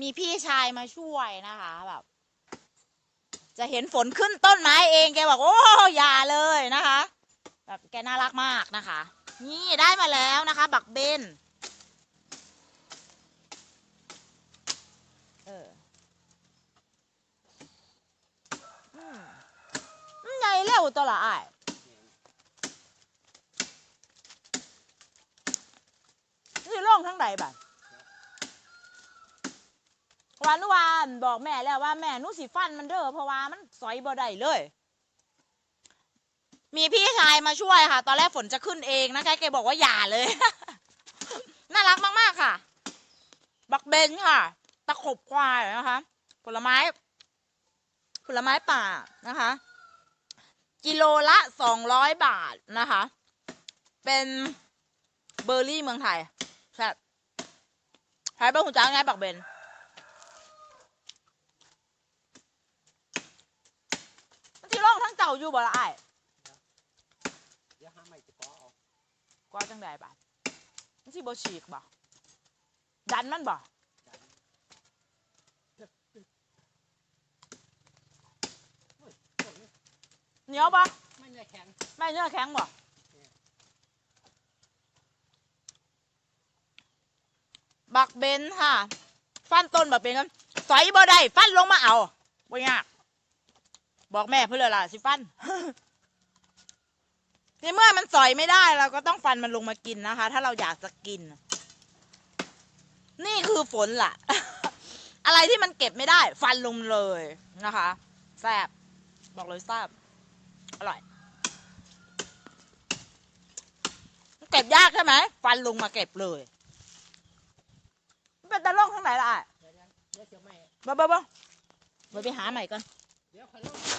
มีพี่ชายมาช่วยนะคะแบบ จะเห็นฝนขึ้นต้นไม้เองแกบอกโอ้อย่าเลยนะคะ แบบแกน่ารักมากนะคะ นี่ได้มาแล้วนะคะ บักเบนเออใหญ่เร็วตัวละอ้ายนี่ล่องทั้งใดบัด วานุวานบอกแม่แล้วว่าแม่นูสิฟันมันเด้อเพราะว่ามันสอยบ่ได้เลย มีพี่ชายมาช่วยค่ะ ตอนแรกฝนจะขึ้นเองนะคะแกบอกว่าอย่าเลย น่ารักมากๆค่ะ บักเบนค่ะ ตะขบควายนะคะ ผลไม้ ผลไม้ป่านะคะ กิโลละสองร้อยบาทนะคะ เป็นเบอร์รี่เมืองไทยใช่ใช้เบอร์หุ่นจ้างไงบักเบนที่ร่องทั้งเจ้าอยู่บ่ละไอ้ายเดี๋ยวหาใหม่จะขอเอากว่าจังไดบาดมันสิบ่ฉีกบ่ดันมันบ่เหนียวบ่ไม่เนี่ยแข็งไม่เนื้อแข็งบ่บักเบนค่ะ ฟันต้นบักเบนกันสอยบ่ได้ฟันลงมาเอาบ่ยาก บอกแม่เพื่อล่ะสิฟันในเมื่อมันสอยไม่ได้เราก็ต้องฟันมันลงมากินนะคะ ถ้าเราอยากจะกิน นี่คือฝนล่ะ อะไรที่มันเก็บไม่ได้ ฟันลงเลยนะคะแซ่บบอกเลยแซ่บอร่อยเก็บยากใช่ไหมฟันลงมาเก็บเลยเป็นตะล่องข้างไหนล่ะอ่บ่บ้าบ้าบ้าไปหาใหม่ก่อนเดี๋ยวคอยลง